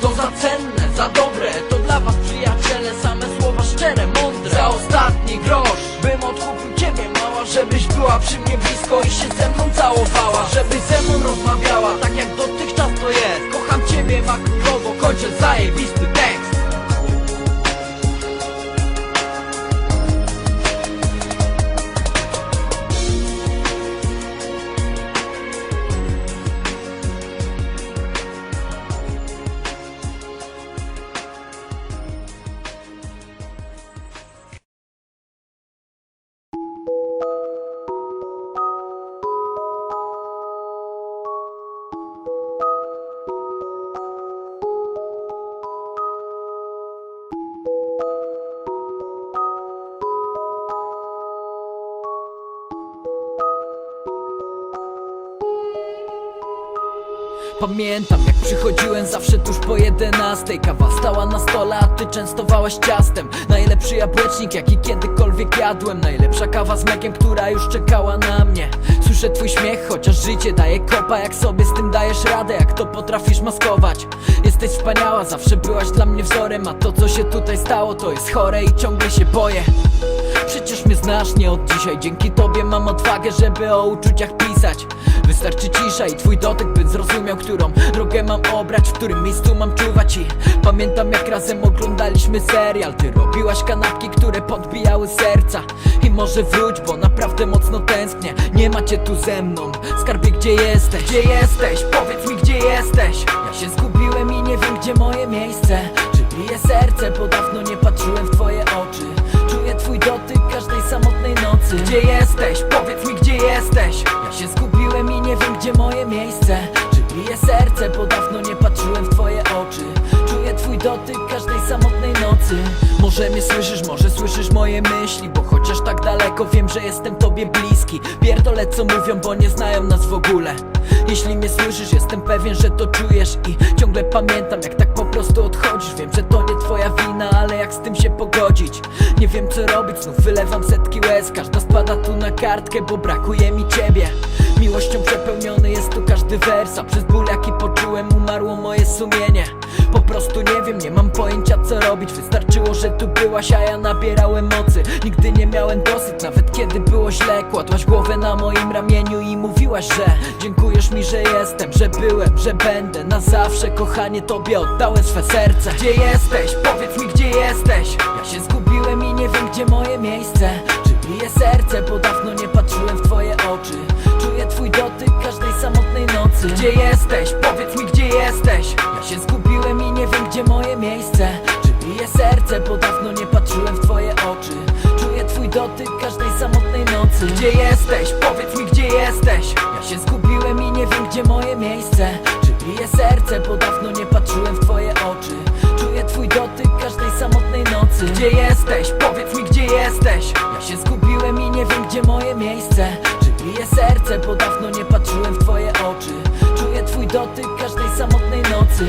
To za cenne, za dobre To dla was przyjaciele, same słowa szczere, mądre. Za ostatni grosz Bym odkupił ciebie mała Żebyś była przy mnie blisko i się ze mną całowała. Żebyś ze mną rozmawiała, tak jak dotychczas to jest. Kocham ciebie ma królowo, kończę zajebisty Pamiętam jak przychodziłem zawsze tuż po jedenastej. Kawa stała na stole, a ty częstowałaś ciastem. Najlepszy jabłecznik jaki kiedykolwiek jadłem. Najlepsza kawa z mlekiem, która już czekała na mnie. Słyszę twój śmiech, chociaż życie daje kopa. Jak sobie z tym dajesz radę, jak to potrafisz maskować? Jesteś wspaniała, zawsze byłaś dla mnie wzorem. A to co się tutaj stało to jest chore i ciągle się boję. Przecież mnie znasz nie od dzisiaj. Dzięki tobie mam odwagę, żeby o uczuciach pisać Wystarczy cisza i twój dotyk, by zrozumiał, którą drogę mam obrać W którym miejscu mam czuwać i Pamiętam jak razem oglądaliśmy serial Ty robiłaś kanapki, które podbijały serca I może wróć, bo naprawdę mocno tęsknię Nie macie tu ze mną Skarbie, gdzie jesteś? Gdzie jesteś? Powiedz mi, gdzie jesteś? Ja się zgubiłem i nie wiem, gdzie moje miejsce Czy bije serce, bo dawno nie patrzyłem w twoje oczy Czuję twój dotyk każdej samotnej nocy Gdzie jesteś? Powiedz mi gdzie jesteś Ja się zgubiłem wiem gdzie moje miejsce. Czy bije serce, Dotyk każdej samotnej nocy. Może mnie słyszysz, może słyszysz moje myśli Bo chociaż tak daleko wiem, że jestem tobie bliski. Pierdolę co mówią, bo nie znają nas w ogóle. Jeśli mnie słyszysz, jestem pewien, że to czujesz I ciągle pamiętam jak tak po prostu odchodzisz. Wiem, że to nie twoja wina, ale jak z tym się pogodzić? Nie wiem co robić, znów wylewam setki łez. Każda spada tu na kartkę, bo brakuje mi ciebie. Miłością przepełniony jest tu każdy wers A przez ból jaki poczułem umarło moje sumienie Po prostu nie wiem, nie mam pojęcia co robić. Wystarczyło, że tu byłaś, a ja nabierałem mocy. Nigdy nie miałem dosyć, nawet kiedy było źle. Kładłaś głowę na moim ramieniu i mówiłaś, że Dziękujesz mi, że jestem, że byłem, że będę. Na zawsze, kochanie, tobie oddałem swe serce. Gdzie jesteś? Powiedz mi, gdzie jesteś? Ja się zgubiłem i nie wiem, gdzie moje miejsce. Czy bije serce, bo dawno gdzie moje miejsce? Czy bije serce, bo dawno nie patrzyłem w twoje oczy. Czuję twój dotyk każdej samotnej nocy. Gdzie jesteś? Powiedz mi, gdzie jesteś? Ja się zgubiłem i nie wiem, gdzie moje miejsce. Czy bije serce, bo dawno nie patrzyłem w twoje oczy. Czuję twój dotyk każdej samotnej nocy. Gdzie jesteś? Powiedz mi, gdzie jesteś? Ja się zgubiłem i nie wiem, gdzie moje miejsce. Czy bije serce, bo dawno nie patrzyłem w twoje oczy. Czuję twój dotyk każdej samotnej nocy